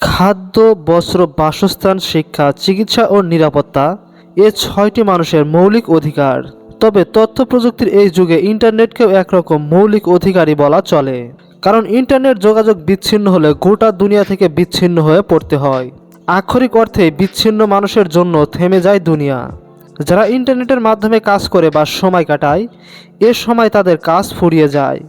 খাদ্য, বস্ত্র, বাসস্থান, শিক্ষা, চিকিৎসা ও নিরাপত্তা এ ছয়টি মানুষের মৌলিক অধিকার। তবে তথ্য প্রযুক্তির এই যুগে ইন্টারনেটকেও একরকম মৌলিক অধিকারই বলা চলে। কারণ ইন্টারনেট যোগাযোগ বিচ্ছিন্ন হলে গোটা দুনিয়া থেকে বিচ্ছিন্ন হয়ে পড়তে হয়। আক্ষরিক অর্থে বিচ্ছিন্ন মানুষের জন্য থেমে যায় দুনিয়া। যারা ইন্টারনেটের মাধ্যমে কাজ করে বা সময় কাটায়, এ সময় তাদের কাজ ফুরিয়ে যায়।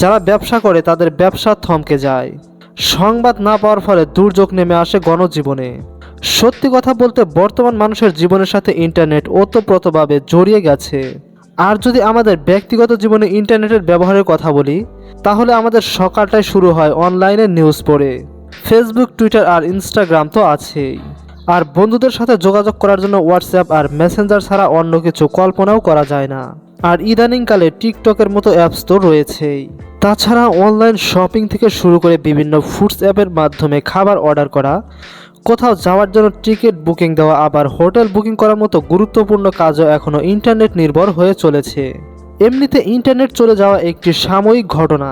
যারা ব্যবসা করে, তাদের ব্যবসা থমকে যায়। সংবাদ না পাওয়ার ফলে দুর্যোগ নেমে আসে গণজীবনে। সত্যি কথা বলতে বর্তমান মানুষের জীবনের সাথে ইন্টারনেট ওতপ্রোতভাবে জড়িয়ে গেছে। আর যদি আমাদের ব্যক্তিগত জীবনে ইন্টারনেটের ব্যবহারের কথা বলি, তাহলে আমাদের সকালটাই শুরু হয় অনলাইনে নিউজ পড়ে। ফেসবুক, টুইটার আর ইনস্টাগ্রাম তো আছেই। আর বন্ধুদের সাথে যোগাযোগ করার জন্য হোয়াটসঅ্যাপ আর মেসেঞ্জার ছাড়া অন্য কিছু কল্পনাও করা যায় না। আর ইদানিংকালে টিকটকের মতো অ্যাপস তো রয়েছেই। তাছাড়া অনলাইন শপিং থেকে শুরু করে বিভিন্ন ফুডস অ্যাপের মাধ্যমে খাবার অর্ডার করা, কোথাও যাওয়ার জন্য টিকিট বুকিং দেওয়া, আবার হোটেল বুকিং করার মতো গুরুত্বপূর্ণ কাজও এখনও ইন্টারনেট নির্ভর হয়ে চলেছে। এমনিতে ইন্টারনেট চলে যাওয়া একটি সাময়িক ঘটনা।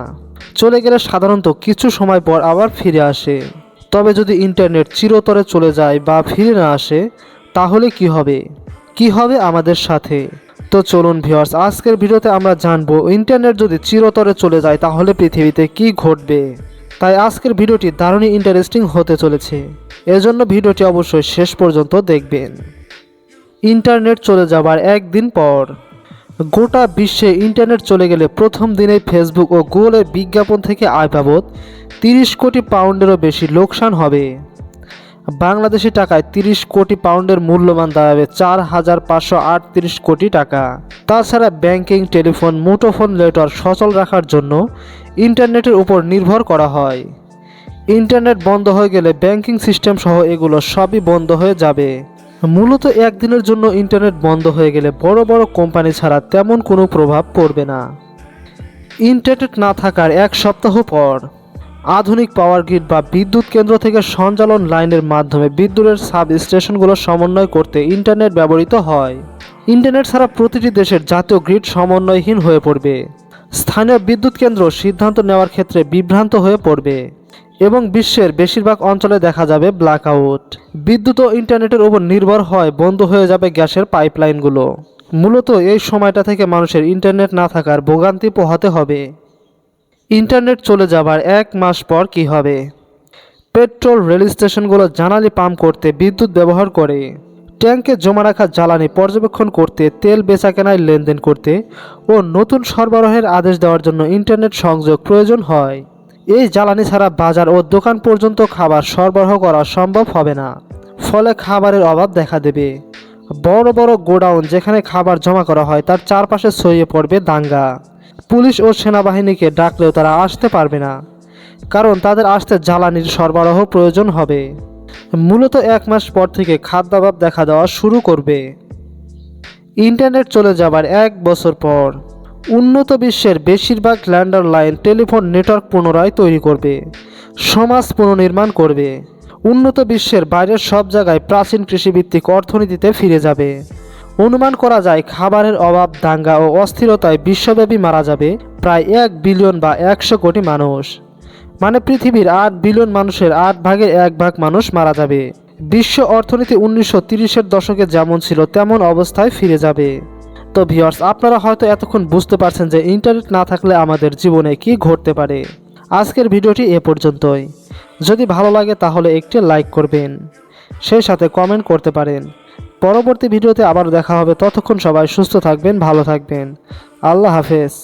চলে গেলে সাধারণত কিছু সময় পর আবার ফিরে আসে। তবে যদি ইন্টারনেট চিরতরে চলে যায় বা ফিরে না আসে, তাহলে কি হবে? কি হবে আমাদের সাথে? তো চলুন ভিউয়ার্স আজকের ভিডিওতে আমরা জানব ইন্টারনেট যদি চিরতরে চলে যায়, তাহলে পৃথিবীতে কি ঘটবে? তাই আজকের ভিডিওটি দারুণই ইন্টারেস্টিং হতে চলেছে। এজন্য ভিডিওটি অবশ্যই শেষ পর্যন্ত দেখবেন। ইন্টারনেট চলে যাবার একদিন পর, গোটা বিশ্বে ইন্টারনেট চলে গেলে প্রথম দিনেই ফেসবুক ও গুগলের বিজ্ঞাপন থেকে আয় বাবদ তিরিশ কোটি পাউন্ডেরও বেশি লোকসান হবে। বাংলাদেশি টাকায় তিরিশ কোটি পাউন্ডের মূল্যমান দাঁড়াবে চার হাজার পাঁচশো আটত্রিশ কোটি টাকা। তাছাড়া ব্যাংকিং, টেলিফোন, মুঠোফোন নেটওয়ার্ক সচল রাখার জন্য ইন্টারনেটের উপর নির্ভর করা হয়। ইন্টারনেট বন্ধ হয়ে গেলে ব্যাংকিং সিস্টেম সহ এগুলো সবই বন্ধ হয়ে যাবে। মূলত একদিনের জন্য ইন্টারনেট বন্ধ হয়ে গেলে বড় বড় কোম্পানি ছাড়া তেমন কোনো প্রভাব পড়বে না। ইন্টারনেট না থাকার এক সপ্তাহ পর আধুনিক পাওয়ার গ্রিড বা বিদ্যুৎ কেন্দ্র থেকে সঞ্চালন লাইনের মাধ্যমে বিদ্যুতের সাব স্টেশনগুলো সমন্বয় করতে ইন্টারনেট ব্যবহৃত হয়। ইন্টারনেট ছাড়া প্রতিটি দেশের জাতীয় গ্রিড সমন্বয়হীন হয়ে পড়বে। স্থানীয় বিদ্যুৎ কেন্দ্র সিদ্ধান্ত নেওয়ার ক্ষেত্রে বিভ্রান্ত হয়ে পড়বে এবং বিশ্বের বেশিরভাগ অঞ্চলে দেখা যাবে ব্ল্যাকআউট বিদ্যুৎ ও ইন্টারনেটের উপর নির্ভর হয়, বন্ধ হয়ে যাবে গ্যাসের পাইপলাইনগুলো মূলত এই সময়টা থেকে মানুষের ইন্টারনেট না থাকার ভোগান্তি পোহাতে হবে। ইন্টারনেট চলে যাবার এক মাস পর কি হবে? পেট্রোল রেল স্টেশনগুলো জ্বালানি পাম্প করতে বিদ্যুৎ ব্যবহার করে। ট্যাঙ্কে জমা রাখা জ্বালানি পর্যবেক্ষণ করতে, তেল বেচা কেনায় লেনদেন করতে ও নতুন সরবরাহের আদেশ দেওয়ার জন্য ইন্টারনেট সংযোগ প্রয়োজন হয়। এই জ্বালানি ছাড়া বাজার ও দোকান পর্যন্ত খাবার সরবরাহ করা সম্ভব হবে না। ফলে খাবারের অভাব দেখা দেবে। বড় বড় গোডাউন যেখানে খাবার জমা করা হয়, তার চারপাশে ছড়িয়ে পড়বে দাঙ্গা। পুলিশ ও সেনাবাহিনীকে ডাকলেও তারা আসতে পারবে না, কারণ তাদের আসতে জ্বালানির সরবরাহ প্রয়োজন হবে। মূলত এক মাস পর থেকে খাদ্যাভাব দেখা দেওয়া শুরু করবে। ইন্টারনেট চলে যাবার এক বছর পর উন্নত বিশ্বের বেশিরভাগ ল্যান্ডার লাইন টেলিফোন নেটওয়ার্ক পুনরায় তৈরি করবে, সমাজ পুনর্নির্মাণ করবে, উন্নত বিশ্বের বাইরের সব জায়গায় প্রাচীন কৃষিভিত্তিক অর্থনীতিতে ফিরে যাবে। অনুমান করা যায় খাবারের অভাব, দাঙ্গা ও অস্থিরতায় বিশ্বব্যাপী মারা যাবে প্রায় এক বিলিয়ন বা একশো কোটি মানুষ। মানে পৃথিবীর আট বিলিয়ন মানুষের আট ভাগের এক ভাগ মানুষ মারা যাবে। বিশ্ব অর্থনীতি উনিশশো তিরিশের দশকে যেমন ছিল, তেমন অবস্থায় ফিরে যাবে। তো ভিওর্স আপনারা হয়তো এতক্ষণ বুঝতে পারছেন যে ইন্টারনেট না থাকলে আমাদের জীবনে কি ঘটতে পারে। আজকের ভিডিওটি এ পর্যন্তই। যদি ভালো লাগে তাহলে একটি লাইক করবেন। সেই সাথে কমেন্ট করতে পারেন। পরবর্তী ভিডিওতে আবার দেখা হবে। ততক্ষণ সবাই সুস্থ থাকবেন ভালো থাকবেন। আল্লাহ হাফেজ।